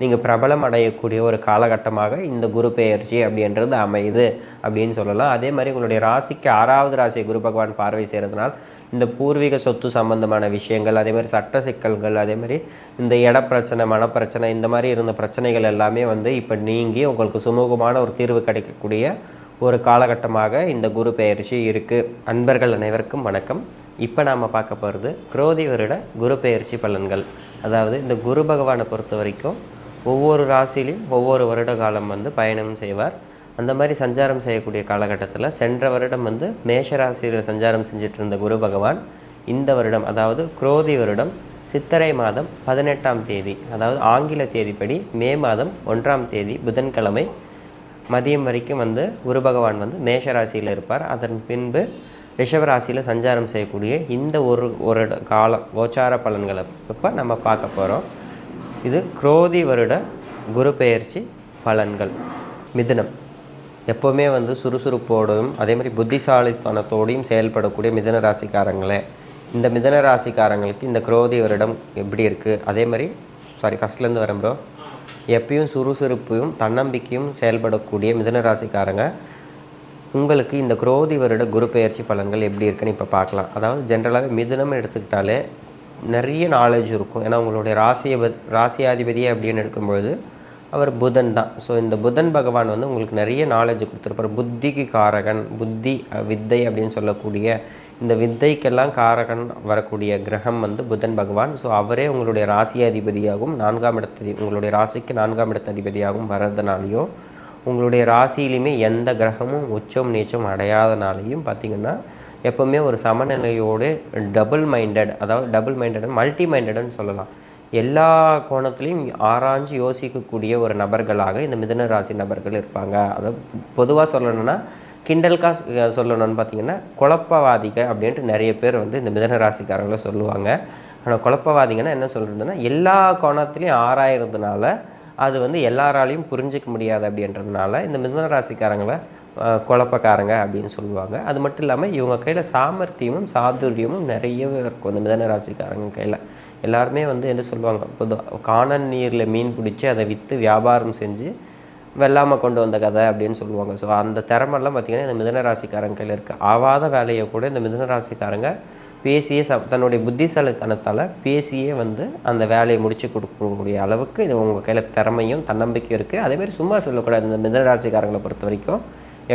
நீங்கள் பிரபலம் அடையக்கூடிய ஒரு காலகட்டமாக இந்த குரு பெயர்ச்சி அப்படின்றது அமையுது அப்படின்னு சொல்லலாம். அதே மாதிரி உங்களுடைய ராசிக்கு ஆறாவது ராசியை குரு பகவான் பார்வை செய்கிறதுனால் இந்த பூர்வீக சொத்து சம்பந்தமான விஷயங்கள் அதே மாதிரி சட்ட சிக்கல்கள் அதே மாதிரி இந்த இட பிரச்சனை மனப்பிரச்சனை இந்த மாதிரி இருந்த பிரச்சனைகள் எல்லாமே வந்து இப்போ நீங்கி உங்களுக்கு சுமூகமான ஒரு தீர்வு கிடைக்கக்கூடிய ஒரு காலகட்டமாக இந்த குரு பெயர்ச்சி இருக்குது அன்பர்கள் அனைவருக்கும் வணக்கம். இப்போ நாம் பார்க்க போகிறது குரோதி வருட குரு பெயர்ச்சி பலன்கள். அதாவது இந்த குரு பகவானை பொறுத்த வரைக்கும் ஒவ்வொரு ராசிலையும் ஒவ்வொரு வருட காலம் வந்து பயணம் செய்வார். அந்த மாதிரி சஞ்சாரம் செய்யக்கூடிய காலகட்டத்தில் சென்ற வருடம் வந்து மேஷ ராசியில் சஞ்சாரம் செஞ்சிட்டு இருந்த குரு பகவான் இந்த வருடம் அதாவது குரோதி வருடம் சித்திரை மாதம் பதினெட்டாம் தேதி அதாவது ஆங்கில தேதிப்படி மே மாதம் ஒன்றாம் தேதி புதன்கிழமை மதியம் வரைக்கும் வந்து குரு பகவான் வந்து மேஷ ராசியில் இருப்பார். அதன் பின்பு ரிஷபராசியில் சஞ்சாரம் செய்யக்கூடிய இந்த ஒரு ஒரு காலம் கோச்சார பலன்களை இப்போ நம்ம பார்க்க போகிறோம் இது குரோதி வருட குரு பெயர்ச்சி பலன்கள். மிதுனம். எப்போவுமே வந்து சுறுசுறுப்போடும் அதே மாதிரி புத்திசாலித்தனத்தோடையும் செயல்படக்கூடிய மிதன ராசிக்காரங்களே. இந்த மிதன ராசிக்காரங்களுக்கு இந்த குரோதி வருடம் எப்படி இருக்குது அதே மாதிரி சாரி ஃபஸ்ட்லேருந்து வரேன் ப்ரோ எப்பயும் சுறுசுறுப்பையும் தன்னம்பிக்கையும் செயல்படக்கூடிய மிதன ராசிக்காரங்க. உங்களுக்கு இந்த குரோதி வருட குரு பெயர்ச்சி பலன்கள் எப்படி இருக்குன்னு இப்போ பார்க்கலாம். அதாவது ஜென்ரலாகவே மிதுனம் எடுத்துக்கிட்டாலே நிறைய நாலேஜ் இருக்கும். ஏன்னா உங்களுடைய ராசியை ராசியாதிபதி அப்படின்னு எடுக்கும்பொழுது அவர் புதன் தான். ஸோ இந்த புதன் பகவான் வந்து உங்களுக்கு நிறைய நாலேஜ் கொடுத்துருப்பார். புத்திக்கு காரகன் புத்தி வித்தை அப்படின்னு சொல்லக்கூடிய இந்த வித்தைக்கெல்லாம் காரகன் வரக்கூடிய கிரகம் வந்து புதன் பகவான். ஸோ அவரே உங்களுடைய ராசியாதிபதியாகவும் நான்காம் இடத்த உங்களுடைய ராசிக்கு நான்காம் இடத்த அதிபதியாகவும் வர்றதுனாலையும் உங்களுடைய ராசியிலையுமே எந்த கிரகமும் உச்சம் நீச்சம் அடையாதனாலையும் பார்த்தீங்கன்னா எப்போவுமே ஒரு சமநிலையோடு டபுள் மைண்டட் அதாவது டபுள் மைண்டட் மல்டி மைண்டட்னு சொல்லலாம். எல்லா கோணத்துலையும் ஆராய்ஞ்சு யோசிக்கக்கூடிய ஒரு நபர்களாக இந்த மிதன ராசி நபர்கள் இருப்பாங்க. அதாவது பொதுவாக சொல்லணும்னா கிண்டல்கா சொல்லணும்னு பார்த்தீங்கன்னா குழப்பவாதிகள் அப்படின்ட்டு நிறைய பேர் வந்து இந்த மிதன ராசிக்காரங்களை சொல்லுவாங்க. ஆனால் குழப்பவாதிங்கன்னா என்ன சொல்கிறதுன்னா எல்லா கோணத்துலையும் ஆராயிறதுனால அது வந்து எல்லாராலையும் புரிஞ்சிக்க முடியாது அப்படின்றதுனால இந்த மிதுன ராசிக்காரங்களை குழப்பக்காரங்க அப்படின்னு சொல்லுவாங்க. அது மட்டும் இல்லாமல் இவங்க கையில் சாமர்த்தியமும் சாதுரியமும் நிறையவே இருக்கும். இந்த மிதன ராசிக்காரங்க கையில். எல்லாருமே வந்து என்ன சொல்லுவாங்க பொதுவாக காணல் நீரில் மீன் பிடிச்சி அதை விற்று வியாபாரம் செஞ்சு வெள்ளாமை கொண்டு வந்த கதை அப்படின்னு சொல்லுவாங்க. ஸோ அந்த திறமெல்லாம் பார்த்திங்கன்னா இந்த மிதன ராசிக்காரங்க கையில் இருக்குது ஆவாத வேலையை கூட இந்த மிதன ராசிக்காரங்க பேசியே ச தன்னுடைய புத்திசாலித்தனத்தால் பேசியே வந்து அந்த வேலையை முடிச்சு கொடுக்கக்கூடிய அளவுக்கு இது உங்கள் கையில் திறமையும் தன்னம்பிக்கையும் இருக்குது அதேமாதிரி சும்மா சொல்லக்கூடாது. இந்த மிதன ராசிக்காரங்களை பொறுத்த வரைக்கும்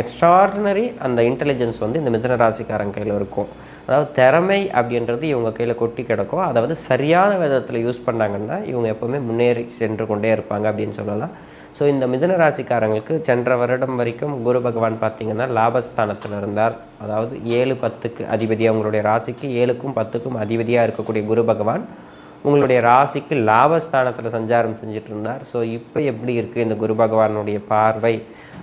எக்ஸ்ட்ராடினரி அந்த இன்டெலிஜென்ஸ் வந்து இந்த மிதன ராசிக்காரங்க கையில் இருக்கும். அதாவது திறமை அப்படின்றது இவங்க கையில் கொட்டி கிடக்கும். அதை வந்து சரியான விதத்தில் யூஸ் பண்ணாங்கன்னா இவங்க எப்போவுமே முன்னேறி சென்று கொண்டே இருப்பாங்க அப்படின்னு சொல்லலாம். ஸோ இந்த மிதன ராசிக்காரங்களுக்கு சென்ற வருடம் வரைக்கும் குரு பகவான் பார்த்தீங்கன்னா லாபஸ்தானத்தில் இருந்தார். அதாவது ஏழு பத்துக்கு அதிபதி. அவங்களுடைய ராசிக்கு ஏழுக்கும் பத்துக்கும் அதிபதியாக இருக்கக்கூடிய குரு பகவான் உங்களுடைய ராசிக்கு லாபஸ்தானத்தில் சஞ்சாரம் செஞ்சுட்டு இருந்தார் ஸோ இப்போ எப்படி இருக்குது இந்த குரு பகவானுடைய பார்வை?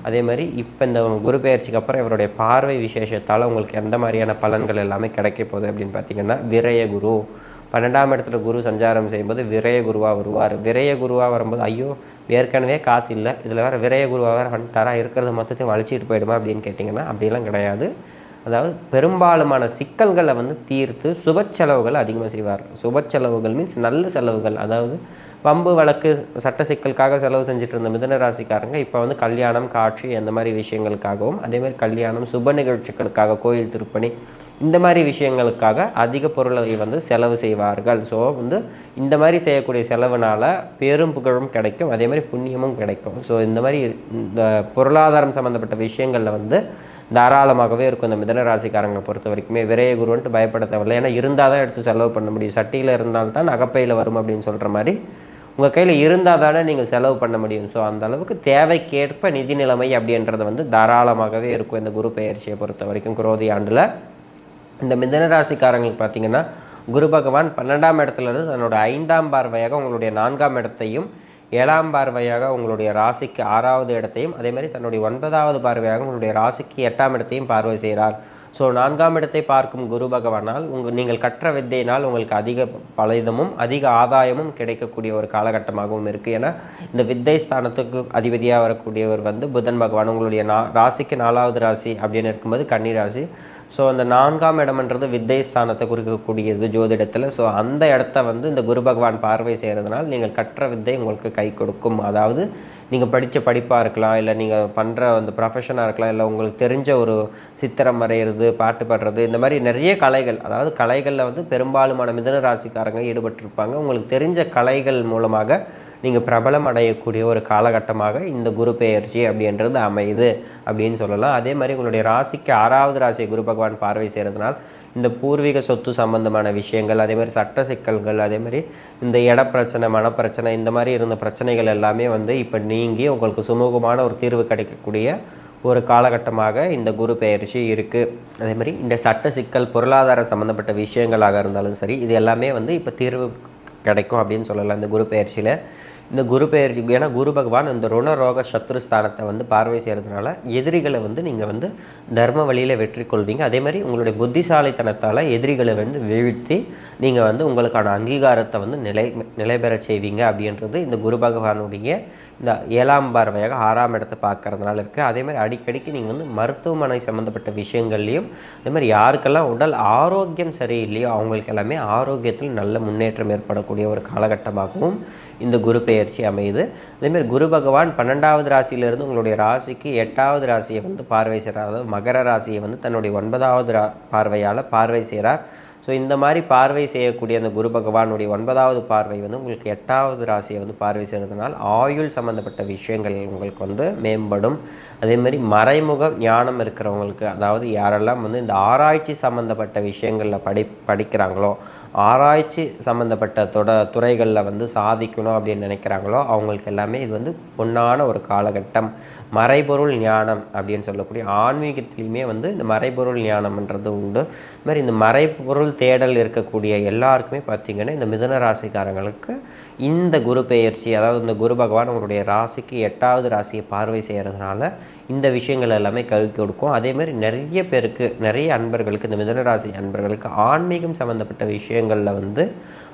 அதே மாதிரி இப்போ இந்த குரு பெயர்ச்சிக்கு அப்புறம் இவருடைய பார்வை விசேஷத்தால் உங்களுக்கு எந்த மாதிரியான பலன்கள் எல்லாமே கிடைக்க போகுது அப்படின்னு பார்த்தீங்கன்னா விரய குரு. பன்னெண்டாம் இடத்துல குரு சஞ்சாரம் செய்யும்போது விரய குருவாக வருவார். விரய குருவாக வரும்போது ஐயோ ஏற்கனவே காசு இல்லை. இதில் வேறு விரய குருவாக வேறு தராக இருக்கிறது மொத்தத்தையும் வலிச்சிட்டு போயிடுமா அப்படின்னு கேட்டிங்கன்னா அப்படிலாம் கிடையாது. அதாவது பெரும்பாலுமான சிக்கல்களை வந்து தீர்த்து சுப செலவுகள் அதிகமாக செய்வார். சுப செலவுகள் மீன்ஸ் நல்ல செலவுகள். அதாவது வம்பு வழக்கு சட்ட சிக்கலுக்காக செலவு செஞ்சுட்டு இருந்த மிதன ராசிக்காரங்க இப்போ வந்து கல்யாணம் காட்சி அந்த மாதிரி விஷயங்களுக்காகவும் அதே மாதிரி கல்யாணம் சுப நிகழ்ச்சிகளுக்காக கோயில் திருப்பணி இந்த மாதிரி விஷயங்களுக்காக அதிக பொருளை வந்து செலவு செய்வார்கள். ஸோ வந்து இந்த மாதிரி செய்யக்கூடிய செலவுனால பேரும் புகழும் கிடைக்கும் அதே மாதிரி புண்ணியமும் கிடைக்கும். ஸோ இந்த மாதிரி இந்த பொருளாதாரம் சம்மந்தப்பட்ட விஷயங்களில் வந்து தாராளமாகவே இருக்கும். இந்த மிதன ராசிக்காரங்களை பொறுத்த வரைக்குமே விரைய குருன்ட்டு பயப்பட தேவையில்லை. ஏன்னா இருந்தால் தான் எடுத்து செலவு பண்ண முடியும். சட்டியில் இருந்தால்தான் அகப்பையில் வரும் அப்படின்னு சொல்கிற மாதிரி உங்கள் கையில் இருந்தால் தானே நீங்கள் செலவு பண்ண முடியும். ஸோ அந்த அளவுக்கு தேவைக்கேற்ப நிதி நிலைமை அப்படின்றது வந்து தாராளமாகவே இருக்கும். இந்த குரு பெயர்ச்சியை பொறுத்த வரைக்கும் குரோதி ஆண்டில். இந்த மிதன ராசிக்காரங்களுக்கு பார்த்தீங்கன்னா குரு பகவான் பன்னெண்டாம் இடத்துல இருந்து தன்னோட ஐந்தாம் பார்வையாக உங்களுடைய நான்காம் இடத்தையும் ஏழாம் பார்வையாக உங்களுடைய ராசிக்கு ஆறாவது இடத்தையும் அதே மாதிரி தன்னுடைய ஒன்பதாவது பார்வையாக உங்களுடைய ராசிக்கு எட்டாம் இடத்தையும் பார்வை செய்கிறார். ஸோ நான்காம் இடத்தை பார்க்கும் குரு பகவானால் உங்கள் நீங்கள் கற்ற வித்தையினால் உங்களுக்கு அதிக பலவிதமும் அதிக ஆதாயமும் கிடைக்கக்கூடிய ஒரு காலகட்டமாகவும் இருக்குது ஏன்னா இந்த வித்தை ஸ்தானத்துக்கு அதிபதியாக வரக்கூடியவர் வந்து புதன் பகவான். உங்களுடைய நா ராசிக்கு நாலாவது ராசி அப்படின்னு இருக்கும்போது கன்னி ராசி. ஸோ அந்த நான்காம் இடம்ன்றது வித்தை ஸ்தானத்தை குறிக்கக்கூடியது ஜோதிடத்தில். ஸோ அந்த இடத்த வந்து இந்த குரு பகவான் பார்வை செய்கிறதுனால நீங்கள் கற்ற வித்தை உங்களுக்கு கை கொடுக்கும். அதாவது நீங்கள் படித்த படிப்பாக இருக்கலாம் இல்லை நீங்கள் பண்ணுற அந்த ப்ரொஃபஷனாக இருக்கலாம் இல்லை உங்களுக்கு தெரிஞ்ச ஒரு சித்திரம் வரைகிறது பாட்டு பாடுறது இந்த மாதிரி நிறைய கலைகள் அதாவது கலைகளில் வந்து பெரும்பாலுமான மிதன ராசிக்காரங்க ஈடுபட்டிருப்பாங்க. உங்களுக்கு தெரிஞ்ச கலைகள் மூலமாக நீங்கள் பிரபலம் அடையக்கூடிய ஒரு காலகட்டமாக இந்த குரு பெயர்ச்சி அப்படின்றது அமையுது அப்படின்னு சொல்லலாம். அதே மாதிரி உங்களுடைய ராசிக்கு ஆறாவது ராசியை குரு பகவான் பார்வை செய்கிறதுனால் இந்த பூர்வீக சொத்து சம்பந்தமான விஷயங்கள் அதே மாதிரி சட்ட சிக்கல்கள் அதே மாதிரி இந்த இட பிரச்சனை மனப்பிரச்சனை இந்த மாதிரி இருந்த பிரச்சனைகள் எல்லாமே வந்து இப்போ நீங்கி உங்களுக்கு சுமூகமான ஒரு தீர்வு கிடைக்கக்கூடிய ஒரு காலகட்டமாக இந்த குரு பெயர்ச்சி இருக்குது அதே மாதிரி இந்த சட்ட சிக்கல் பொருளாதார சம்மந்தப்பட்ட விஷயங்களாக இருந்தாலும் சரி இது எல்லாமே வந்து இப்போ தீர்வு கிடைக்கும் அப்படின்னு சொல்லலாம் இந்த குரு பயிற்சியில் இந்த குரு பெயர்ச்சி ஏன்னா குரு பகவான் இந்த ருணரோக சத்ருஸ்தானத்தை வந்து பார்வை செய்கிறதுனால எதிரிகளை வந்து நீங்கள் வந்து தர்ம வழியில் வெற்றி கொள்வீங்க. அதே மாதிரி உங்களுடைய புத்திசாலித்தனத்தால் எதிரிகளை வந்து வீழ்த்தி நீங்கள் வந்து உங்களுக்கான அங்கீகாரத்தை வந்து நிலை நிலைபெற செய்வீங்க அப்படின்றது இந்த குரு பகவானுடைய இந்த ஏழாம் பார்வையாக ஆறாம் இடத்தை பார்க்கறதுனால இருக்குது அதே மாதிரி அடிக்கடிக்கு நீங்கள் வந்து மருத்துவமனை சம்மந்தப்பட்ட விஷயங்கள்லையும் அதே மாதிரி யாருக்கெல்லாம் உடல் ஆரோக்கியம் சரியில்லையோ அவங்களுக்கு எல்லாமே ஆரோக்கியத்தில் நல்ல முன்னேற்றம் ஏற்படக்கூடிய ஒரு காலகட்டமாகவும் இந்த குரு பெயர்ச்சி அமையுது. அதேமாதிரி குரு பகவான் பன்னெண்டாவது ராசியிலிருந்து உங்களுடைய ராசிக்கு எட்டாவது ராசியை வந்து பார்வை செய்கிறார் அதாவது மகர ராசியை வந்து தன்னுடைய ஒன்பதாவது ரா பார்வையால் பார்வை செய்கிறார் ஸோ இந்த மாதிரி பார்வை செய்யக்கூடிய அந்த குரு பகவானுடைய ஒன்பதாவது பார்வை வந்து உங்களுக்கு எட்டாவது ராசியை வந்து பார்வை செய்கிறதுனால் ஆயுள் சம்மந்தப்பட்ட விஷயங்கள் உங்களுக்கு வந்து மேம்படும். அதேமாதிரி மறைமுக ஞானம் இருக்கிறவங்களுக்கு அதாவது யாரெல்லாம் வந்து இந்த ஆராய்ச்சி சம்மந்தப்பட்ட விஷயங்களில் படி படிக்கிறாங்களோ ஆராய்ச்சி சம்மந்தப்பட்ட தொட துறைகளில் வந்து சாதிக்கணும் அப்படின்னு நினைக்கிறாங்களோ அவங்களுக்கு எல்லாமே இது வந்து பொன்னான ஒரு காலகட்டம். மறைபொருள் ஞானம் அப்படின்னு சொல்லக்கூடிய ஆன்மீகத்திலையுமே வந்து இந்த மறைபொருள் ஞானம்ன்றது உண்டு. இது மாதிரி இந்த மறைபொருள் தேடல் இருக்கக்கூடிய எல்லாருக்குமே பார்த்திங்கன்னா இந்த மிதன ராசிக்காரங்களுக்கு இந்த குரு பெயர்ச்சி அதாவது இந்த குரு பகவான் உங்களுடைய ராசிக்கு எட்டாவது ராசியை பார்வை செய்கிறதுனால இந்த விஷயங்கள் எல்லாமே கருவி கொடுக்கும். அதேமாதிரி நிறைய பேருக்கு நிறைய அன்பர்களுக்கு இந்த மிதனராசி அன்பர்களுக்கு ஆன்மீகம் சம்மந்தப்பட்ட விஷயங்களில் வந்து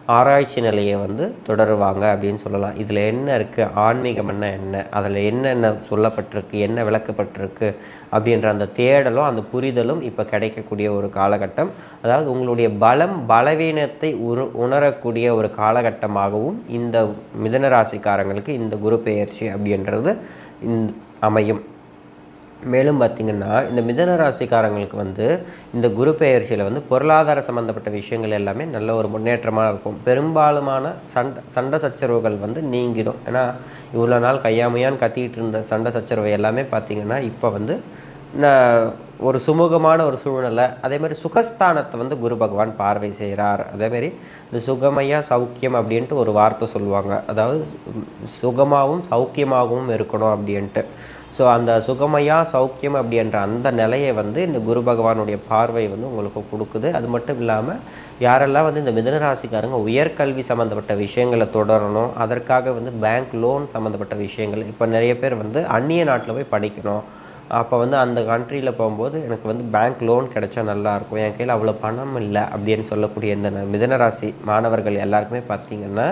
ஆராய்ச்சி நிலையை வந்து தொடருவாங்க அப்படின்னு சொல்லலாம். இதில் என்ன இருக்குது ஆன்மீகம்னா என்ன? அதில் என்னென்ன சொல்லப்பட்டிருக்கு? என்ன விளக்கப்பட்டிருக்கு? அப்படின்ற அந்த தேடலும் அந்த புரிதலும் இப்போ கிடைக்கக்கூடிய ஒரு காலகட்டம். அதாவது உங்களுடைய பலம் பலவீனத்தை உரு உணரக்கூடிய ஒரு காலகட்டமாகவும் இந்த மிதன ராசிக்காரங்களுக்கு இந்த குரு பெயர்ச்சி அப்படின்றது அமையும். மேலும் பார்த்திங்கன்னா இந்த மிதன ராசிக்காரங்களுக்கு வந்து இந்த குரு பெயர்ச்சியில் வந்து பொருளாதார சம்மந்தப்பட்ட விஷயங்கள் எல்லாமே நல்ல ஒரு முன்னேற்றமாக இருக்கும். பெரும்பாலுமான சண்டை சண்டை சச்சரவுகள் வந்து நீங்கிடும். ஏன்னா இவ்வளோ நாள் கையாமையான்னு கத்திக்கிட்டு இருந்த சண்டை சச்சரவு எல்லாமே பார்த்திங்கன்னா இப்போ வந்து ஒரு சுமூகமான ஒரு சூழ்நிலை. அதே மாதிரி சுகஸ்தானத்தை வந்து குரு பகவான் பார்வை செய்கிறார் அதேமாரி இந்த சுகமையா சௌக்கியம் அப்படின்ட்டு ஒரு வார்த்தை சொல்லுவாங்க. அதாவது சுகமாகவும் சௌக்கியமாகவும் இருக்கணும் அப்படின்ட்டு. ஸோ அந்த சுகமையா சௌக்கியம் அப்படின்ற அந்த நிலையை வந்து இந்த குரு பகவானுடைய பார்வை வந்து உங்களுக்கு கொடுக்குது. அது மட்டும் இல்லாமல் யாரெல்லாம் வந்து இந்த மிதனராசிக்காரங்க உயர்கல்வி சம்மந்தப்பட்ட விஷயங்களை தொடரணும் அதற்காக வந்து பேங்க் லோன் சம்மந்தப்பட்ட விஷயங்கள் இப்போ நிறைய பேர் வந்து அந்நிய நாட்டில் போய் படிக்கணும். அப்போ வந்து அந்த கண்ட்ரியில் போகும்போது எனக்கு வந்து பேங்க் லோன் கிடைச்சா நல்லாயிருக்கும் என் கையில் அவ்வளோ பணம் இல்லை அப்படின்னு சொல்லக்கூடிய இந்த மிதனராசி மாணவர்கள் எல்லாருக்குமே பார்த்திங்கன்னா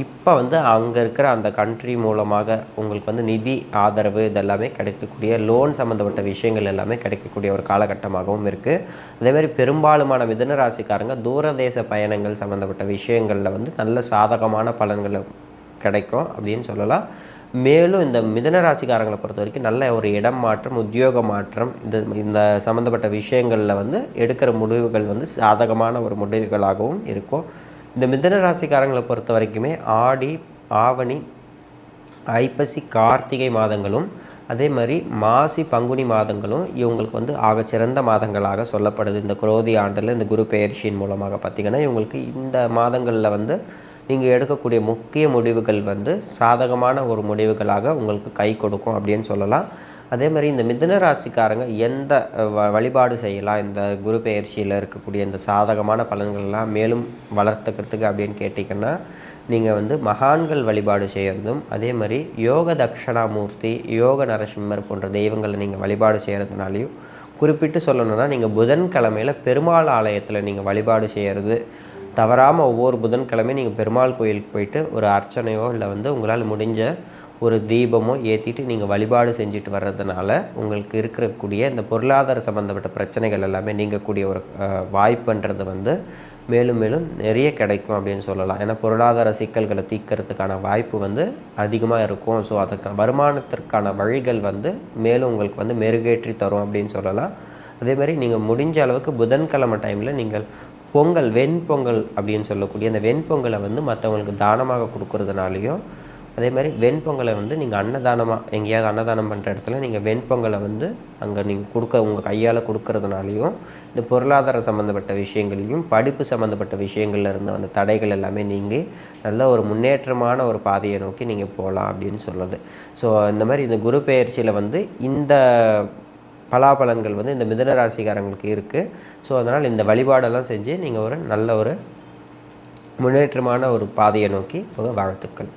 இப்போ வந்து அங்கே இருக்கிற அந்த கண்ட்ரி மூலமாக உங்களுக்கு வந்து நிதி ஆதரவு இதெல்லாமே கிடைக்கக்கூடிய லோன் சம்மந்தப்பட்ட விஷயங்கள் எல்லாமே கிடைக்கக்கூடிய ஒரு காலகட்டமாகவும் இருக்குது அதேமாதிரி பெரும்பாலுமான மிதன ராசிக்காரங்க தூரதேச பயணங்கள் சம்மந்தப்பட்ட விஷயங்களில் வந்து நல்ல சாதகமான பலன்கள் கிடைக்கும் அப்படின்னு சொல்லலாம். மேலும் இந்த மிதன ராசிக்காரங்களை பொறுத்த வரைக்கும் நல்ல ஒரு இடம் மாற்றம் உத்தியோக மாற்றம் இந்த இந்த சம்மந்தப்பட்ட விஷயங்களில் வந்து எடுக்கிற முடிவுகள் வந்து சாதகமான ஒரு முடிவுகளாகவும் இருக்கும். இந்த மிதன ராசிக்காரங்களை பொறுத்த வரைக்குமே ஆடி ஆவணி ஐப்பசி கார்த்திகை மாதங்களும் அதே மாதிரி மாசி பங்குனி மாதங்களும் இவங்களுக்கு வந்து ஆகச்சிறந்த மாதங்களாக சொல்லப்படுது. இந்த குரோதி ஆண்டில் இந்த குரு பெயர்ச்சியின் மூலமாக பார்த்திங்கன்னா இவங்களுக்கு இந்த மாதங்களில் வந்து நீங்கள் எடுக்கக்கூடிய முக்கிய முடிவுகள் வந்து சாதகமான ஒரு முடிவுகளாக உங்களுக்கு கை கொடுக்கும் அப்படின்னு சொல்லலாம். அதே மாதிரி இந்த மிதுன ராசிக்காரங்க எந்த வழிபாடு செய்யலாம் இந்த குரு பெயர்ச்சியில் இருக்கக்கூடிய இந்த சாதகமான பலன்கள்லாம் மேலும் வளர்த்துக்கிறதுக்கு அப்படின்னு கேட்டிங்கன்னா நீங்கள் வந்து மகான்கள் வழிபாடு செய்கிறதும் அதே மாதிரி யோக தக்ஷணாமூர்த்தி யோக நரசிம்மர் போன்ற தெய்வங்களை நீங்கள் வழிபாடு செய்கிறதுனாலையும் குறிப்பிட்டு சொல்லணும்னா நீங்கள் புதன்கிழமையில் பெருமாள் ஆலயத்தில் நீங்கள் வழிபாடு செய்கிறது தவறாமல் ஒவ்வொரு புதன்கிழமையும் நீங்கள் பெருமாள் கோயிலுக்கு போயிட்டு ஒரு அர்ச்சனையோ இல்லை வந்து உங்களால் முடிஞ்ச ஒரு தீபமோ ஏற்றிட்டு நீங்கள் வழிபாடு செஞ்சுட்டு வர்றதுனால உங்களுக்கு இருக்கக்கூடிய இந்த பொருளாதார சம்மந்தப்பட்ட பிரச்சனைகள் எல்லாமே நீங்கக்கூடிய ஒரு வாய்ப்புன்றது வந்து மேலும் மேலும் நிறைய கிடைக்கும் அப்படின்னு சொல்லலாம். ஏன்னா பொருளாதார சிக்கல்களை தீர்க்கறதுக்கான வாய்ப்பு வந்து அதிகமாக இருக்கும். ஸோ அதுக்கான வருமானத்திற்கான வழிகள் வந்து மேலும் உங்களுக்கு வந்து மெருகேற்றி தரும் அப்படின்னு சொல்லலாம். அதே மாதிரி நீங்கள் முடிஞ்ச அளவுக்கு புதன்கிழமை டைமில் நீங்கள் பொங்கல் வெண்பொங்கல் அப்படின்னு சொல்லக்கூடிய அந்த வெண்பொங்கலை வந்து மற்றவங்களுக்கு தானமாக கொடுக்கறதுனாலையும் அதே மாதிரி வெண்பொங்கலை வந்து நீங்கள் அன்னதானமாக எங்கேயாவது அன்னதானம் பண்ணுற இடத்துல நீங்கள் வெண்பொங்கலை வந்து அங்கே நீங்கள் கொடுக்க உங்கள் கையால் கொடுக்கறதுனாலையும் இந்த பொருளாதார சம்மந்தப்பட்ட விஷயங்களையும் படிப்பு சம்மந்தப்பட்ட விஷயங்கள்ல இருந்து அந்த தடைகள் எல்லாமே நீங்கி நல்ல ஒரு முன்னேற்றமான ஒரு பாதையை நோக்கி நீங்கள் போகலாம் அப்படின்னு சொல்லுது ஸோ இந்த மாதிரி இந்த குரு பெயர்ச்சியில் வந்து இந்த பலாபலன்கள் வந்து இந்த மிதன ராசிக்காரங்களுக்கு இருக்குது ஸோ அதனால் இந்த வழிபாடெல்லாம் செஞ்சு நீங்கள் ஒரு நல்ல ஒரு முன்னேற்றமான ஒரு பாதையை நோக்கி போக வாழ்த்துக்கள்.